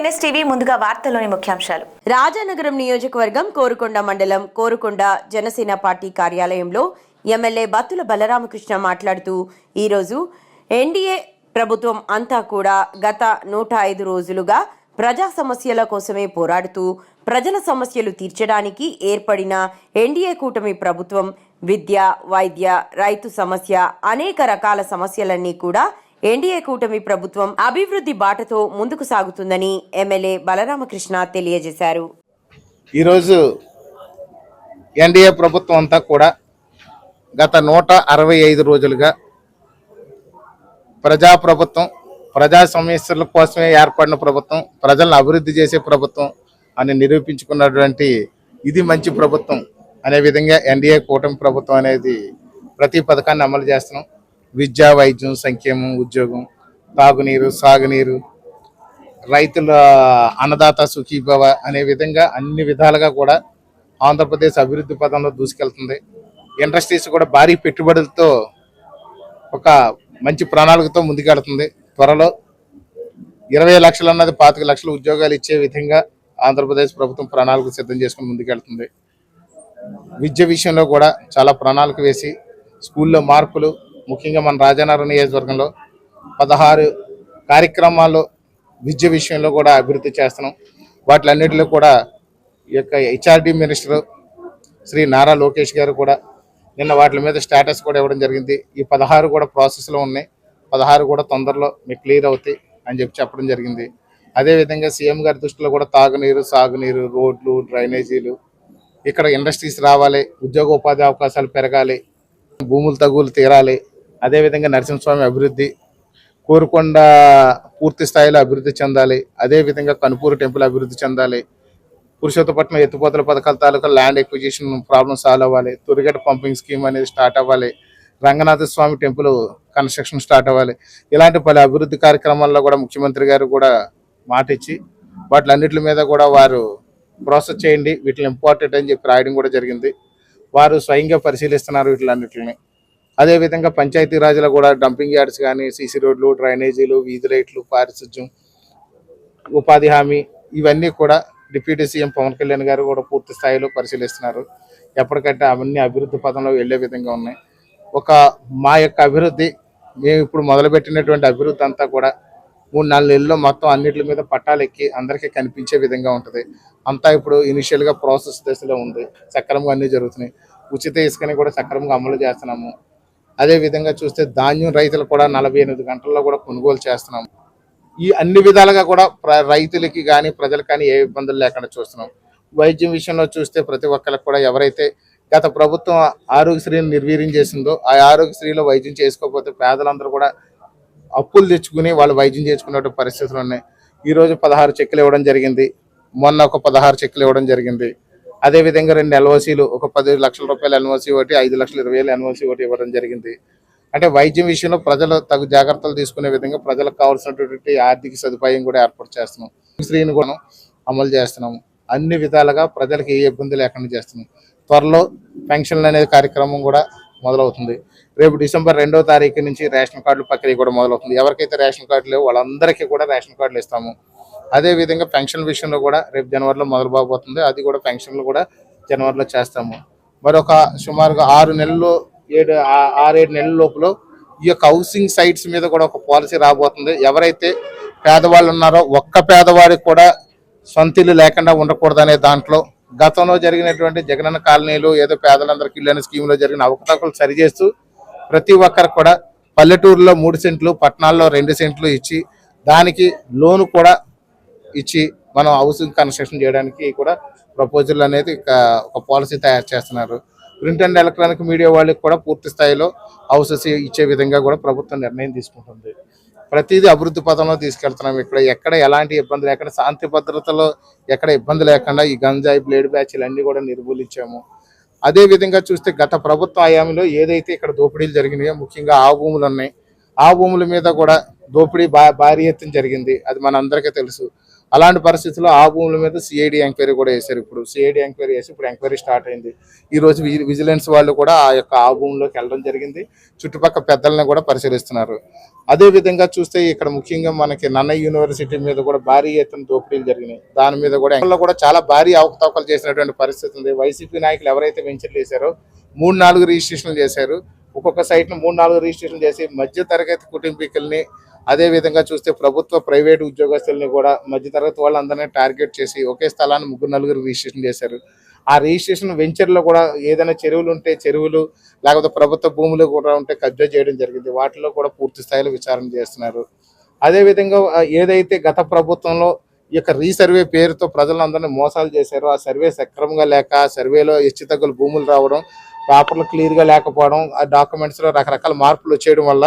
NSTV ముందుగా వార్తల్లోని ముఖ్యాంశాలు. రాజానగరం నియోజకవర్గం కోరుకొండ మండలం కోరుకొండ జనసేన పార్టీ కార్యాలయంలో ఎమ్మెల్యే బత్తుల బలరామకృష్ణ మాట్లాడుతూ ఈరోజు ఎన్డీఏ ప్రభుత్వం అంతా కూడా గత నూట ఐదు రోజులుగా ప్రజా సమస్యల కోసమే పోరాడుతూ ప్రజల సమస్యలు తీర్చడానికి ఏర్పడిన ఎన్డీఏ కూటమి ప్రభుత్వం విద్య వైద్య రైతు సమస్య అనేక రకాల సమస్యలన్నీ కూడా ఎన్డీఏ కూటమి ప్రభుత్వం అభివృద్ధి బాటతో ముందుకు సాగుతుందని ఎమ్మెల్యే బలరామకృష్ణ తెలియజేశారు. ఈరోజు ఎన్డీఏ ప్రభుత్వం అంతా కూడా గత నూట అరవై ఐదు రోజులుగా ప్రజాప్రభుత్వం ప్రజా సమస్యల కోసమే ఏర్పడిన ప్రభుత్వం ప్రజలను అభివృద్ధి చేసే ప్రభుత్వం అని నిరూపించుకున్నటువంటి ఇది మంచి ప్రభుత్వం. అనే విధంగా ఎన్డీఏ కూటమి ప్రభుత్వం అనేది ప్రతి పథకాన్ని అమలు చేస్తున్నాం. విద్య వైద్యం సంక్షేమం ఉద్యోగం తాగునీరు సాగునీరు రైతుల అన్నదాత సుఖీభవ అనే విధంగా అన్ని విధాలుగా కూడా ఆంధ్రప్రదేశ్ అభివృద్ధి పదంలో దూసుకెళ్తుంది. ఇండస్ట్రీస్ కూడా భారీ పెట్టుబడులతో ఒక మంచి ప్రణాళికతో ముందుకెళ్తుంది. త్వరలో ఇరవై లక్షలు అన్నది పాతిక లక్షల ఉద్యోగాలు ఇచ్చే విధంగా ఆంధ్రప్రదేశ్ ప్రభుత్వం ప్రణాళిక సిద్ధం చేసుకుని ముందుకెళ్తుంది. విద్య విషయంలో కూడా చాలా ప్రణాళిక వేసి స్కూల్లో మార్పులు ముఖ్యంగా మన రాజానగరం నియోజకవర్గంలో పదహారు కార్యక్రమాలు విద్య విషయంలో కూడా అభివృద్ధి చేస్తున్నాం. వాటిలన్నిటిలో కూడా ఈ యొక్క హెచ్ఆర్డి మినిస్టర్ శ్రీ నారా లోకేష్ గారు కూడా నిన్న వాటి మీద స్టేటస్ కూడా ఇవ్వడం జరిగింది. ఈ పదహారు కూడా ప్రాసెస్లో ఉన్నాయి. పదహారు కూడా తొందరలో మీకు క్లియర్ అవుతాయి అని చెప్పి చెప్పడం జరిగింది. అదేవిధంగా సీఎం గారి దృష్టిలో కూడా తాగునీరు సాగునీరు రోడ్లు డ్రైనేజీలు ఇక్కడ ఇండస్ట్రీస్ రావాలి ఉద్యోగ ఉపాధి అవకాశాలు పెరగాలి భూములు తగులు తీరాలి అదేవిధంగా నరసింహస్వామి అభివృద్ధి కోరుకొండ పూర్తి స్థాయిలో అభివృద్ధి చెందాలి. అదేవిధంగా కనుపూరు టెంపుల్ అభివృద్ధి చెందాలి. పురుషోత్తపట్నం ఎత్తుపోతల పథకాల తాలూకా ల్యాండ్ ఎక్విజిషన్ ప్రాబ్లం సాల్వ్ అవ్వాలి. తురిగట పంపింగ్ స్కీమ్ అనేది స్టార్ట్ అవ్వాలి. Ranganatha Swamy temple construction start అవ్వాలి. ఇలాంటి పలు అభివృద్ధి కార్యక్రమాల్లో కూడా ముఖ్యమంత్రి గారు కూడా మాట ఇచ్చి వాటిలన్నిటి మీద కూడా వారు ప్రాసెస్ చేయండి. వీటిని ఇంపార్టెంట్ అని చెప్పి రాయడం కూడా జరిగింది. వారు స్వయంగా పరిశీలిస్తున్నారు వీటిలన్నిటిని. అదేవిధంగా పంచాయతీరాజులు కూడా డంపింగ్ యార్డ్స్ కానీ సీసీ రోడ్లు డ్రైనేజీలు వీధి లైట్లు పారిశుద్ధ్యం ఉపాధి హామీ ఇవన్నీ కూడా డిప్యూటీ సీఎం పవన్ కళ్యాణ్ గారు కూడా పూర్తి స్థాయిలో పరిశీలిస్తున్నారు. ఎప్పటికంటే అవన్నీ అభివృద్ధి పదంలో వెళ్ళే విధంగా ఉన్నాయి. ఒక మా యొక్క అభివృద్ధి మేము ఇప్పుడు మొదలుపెట్టినటువంటి అభివృద్ధి అంతా కూడా మూడు నాలుగు నెలల్లో మొత్తం అన్నిటి మీద పట్టాలు ఎక్కి అందరికీ కనిపించే విధంగా ఉంటుంది. అంతా ఇప్పుడు ఇనిషియల్గా ప్రాసెస్ దశలో ఉంది. సక్రమంగా అన్నీ జరుగుతున్నాయి. ఉచిత ఇసుకని కూడా సక్రమంగా అమలు చేస్తున్నాము. అదే విధంగా చూస్తే ధాన్యం రైతులు కూడా నలభై ఎనిమిది గంటల్లో కూడా కొనుగోలు చేస్తున్నాం. ఈ అన్ని విధాలుగా కూడా ప్ర- రైతులకి కానీ ప్రజలకు కానీ ఏ ఇబ్బందులు లేకుండా చూస్తున్నాం. వైద్యం విషయంలో చూస్తే ప్రతి ఒక్కరికి కూడా ఎవరైతే గత ప్రభుత్వం ఆరోగ్యశ్రీని నిర్వీర్యం చేసిందో ఆ ఆరోగ్యశ్రీలో వైద్యం చేసుకోకపోతే పేదలందరూ కూడా అప్పులు తెచ్చుకుని వాళ్ళు వైద్యం చేసుకునే పరిస్థితులు ఉన్నాయి. ఈరోజు పదహారు చెక్కులు ఇవ్వడం జరిగింది. మొన్న ఒక పదహారు చెక్కులు ఇవ్వడం జరిగింది. అదే విధంగా రెండు ఎల్ఓసీలు ఒక పది లక్షల రూపాయల ఎన్ఓసీ ఒకటి ఐదు లక్షల ఇరవై వేలు ఎన్ఓసీ ఒకటి ఇవ్వడం జరిగింది. అంటే వైద్యం విషయంలో ప్రజలు తగు జాగ్రత్తలు తీసుకునే విధంగా ప్రజలకు కావాల్సినటువంటి ఆర్థిక సదుపాయం కూడా ఏర్పాటు చేస్తున్నాం. శ్రీని కూడా అమలు చేస్తున్నాము అన్ని విధాలుగా ప్రజలకు ఏ ఇబ్బంది లేకుండా చేస్తున్నాం. త్వరలో పెన్షన్లు అనే కార్యక్రమం కూడా మొదలవుతుంది. రేపు డిసెంబర్ రెండో తారీఖు నుంచి రేషన్ కార్డులు ప్రక్రియ కూడా మొదలవుతుంది. ఎవరికైతే రేషన్ కార్డు లేవు వాళ్ళందరికీ కూడా రేషన్ కార్డులు ఇస్తాము. అదే విధంగా పెన్షన్ విషయంలో కూడా రేపు జనవరిలో మొదలు కాబోతుంది అది కూడా పెన్షన్లు కూడా జనవరిలో చేస్తాము. మరొక సుమారుగా ఆరు నెలలు ఏడు ఆరేడు నెలల లోపల ఈ యొక్క హౌసింగ్ సైట్స్ మీద కూడా ఒక పాలసీ రాబోతుంది. ఎవరైతే పేదవాళ్ళు ఉన్నారో ఒక్క పేదవాడికి కూడా సొంత ఇల్లు లేకుండా ఉండకూడదనే దాంట్లో గతంలో జరిగినటువంటి జగనన్న కాలనీలు ఏదో పేదలందరికీ ఇల్లు అనే స్కీమ్లో జరిగిన అవకతవకలు సరిచేస్తూ ప్రతి ఒక్కరికి కూడా పల్లెటూరులో మూడు సెంట్లు పట్టణాల్లో రెండు సెంట్లు ఇచ్చి దానికి లోను కూడా ఇచ్చి మనం హౌసింగ్ కన్స్ట్రక్షన్ చేయడానికి కూడా ప్రపోజల్ అనేది ఒక పాలసీ తయారు చేస్తున్నారు. ప్రింట్ అండ్ ఎలక్ట్రానిక్ మీడియా వాళ్ళకి కూడా పూర్తి స్థాయిలో హౌసెస్ ఇచ్చే విధంగా కూడా ప్రభుత్వం నిర్ణయం తీసుకుంటుంది. ప్రతిదీ అభివృద్ధి పథంలో తీసుకెళ్తున్నాం ఇక్కడ. ఎక్కడ ఎలాంటి ఇబ్బంది లేకుండా శాంతి భద్రతలో ఎక్కడ ఇబ్బంది లేకుండా ఈ గంజాయి బ్లేడ్ బ్యాచ్లు అన్ని కూడా నిర్మూలించాము. అదే విధంగా చూస్తే గత ప్రభుత్వ హయాంలో ఏదైతే ఇక్కడ దోపిడీలు జరిగినాయో ముఖ్యంగా ఆ భూములు ఉన్నాయి. ఆ భూముల మీద కూడా దోపిడీ బా భారీ ఎత్తున జరిగింది. అది మన తెలుసు. అలాంటి పరిస్థితుల్లో ఆ భూముల మీద సిఐడి ఎంక్వైరీ కూడా వేశారు ఇప్పుడు సిఐడి ఎంక్వైరీ వేసి ఇప్పుడు ఎంక్వైరీ స్టార్ట్ అయింది. ఈ రోజు విజిలెన్స్ వాళ్ళు కూడా ఆ యొక్క ఆ భూమిలోకి వెళ్ళడం జరిగింది. చుట్టుపక్కల పెద్దలను కూడా పరిశీలిస్తున్నారు. అదే విధంగా చూస్తే ఇక్కడ ముఖ్యంగా మనకి నన్నయ్య యూనివర్సిటీ మీద కూడా భారీ ఎత్తున దోపిడీలు జరిగినాయి. దాని మీద కూడా ఎక్కడ కూడా చాలా భారీ అవకతవకలు చేసినటువంటి పరిస్థితి ఉంది. వైసీపీ నాయకులు ఎవరైతే వెంచర్లు చేశారో మూడు నాలుగు రిజిస్ట్రేషన్లు చేశారు. ఒక్కొక్క సైట్ను మూడు నాలుగు రిజిస్ట్రేషన్ చేసి మధ్య తరగతి కుటుంబీకుల్ని అదే విధంగా చూస్తే ప్రభుత్వ ప్రైవేట్ ఉద్యోగస్తుల్ని కూడా మధ్యతరగతి వాళ్ళందరినీ టార్గెట్ చేసి ఒకే స్థలాన్ని ముగ్గురు నలుగురు రిజిస్ట్రేషన్ చేశారు. ఆ రిజిస్ట్రేషన్ వెంచర్లో కూడా ఏదైనా చెరువులు ఉంటే చెరువులు లేకపోతే ప్రభుత్వ భూములు కూడా ఉంటే కబ్జా చేయడం జరిగింది. వాటిలో కూడా పూర్తి స్థాయిలో విచారణ చేస్తున్నారు. అదేవిధంగా ఏదైతే గత ప్రభుత్వంలో ఈ యొక్క రీసర్వే పేరుతో ప్రజలందరినీ మోసాలు చేశారో ఆ సర్వే సక్రమంగా లేక సర్వేలో సర్వేలో హెచ్చుతగ్గులు భూములు రావడం పేపర్లు క్లియర్గా లేకపోవడం ఆ డాక్యుమెంట్స్లో రకరకాల మార్పులు వచ్చేయడం వల్ల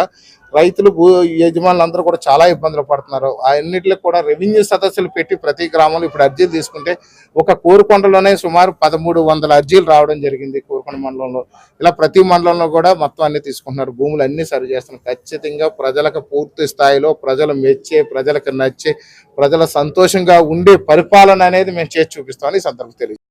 రైతులు భూ యజమానులందరూ కూడా చాలా ఇబ్బందులు పడుతున్నారు. అన్నింటిలో కూడా రెవెన్యూ సదస్సులు పెట్టి ప్రతి గ్రామంలో ఇప్పుడు అర్జీలు తీసుకుంటే ఒక కోరుకొండలోనే సుమారు పదమూడు వందల అర్జీలు రావడం జరిగింది కోరుకొండ మండలంలో. ఇలా ప్రతి మండలంలో కూడా మొత్తం అన్ని తీసుకుంటున్నారు. భూములు అన్ని సరి చేస్తున్నారు. ఖచ్చితంగా ప్రజలకు పూర్తి స్థాయిలో ప్రజలు మెచ్చే ప్రజలకు నచ్చే ప్రజల సంతోషంగా ఉండే పరిపాలన అనేది మేము చేసి చూపిస్తామని ఈ సందర్భం తెలియదు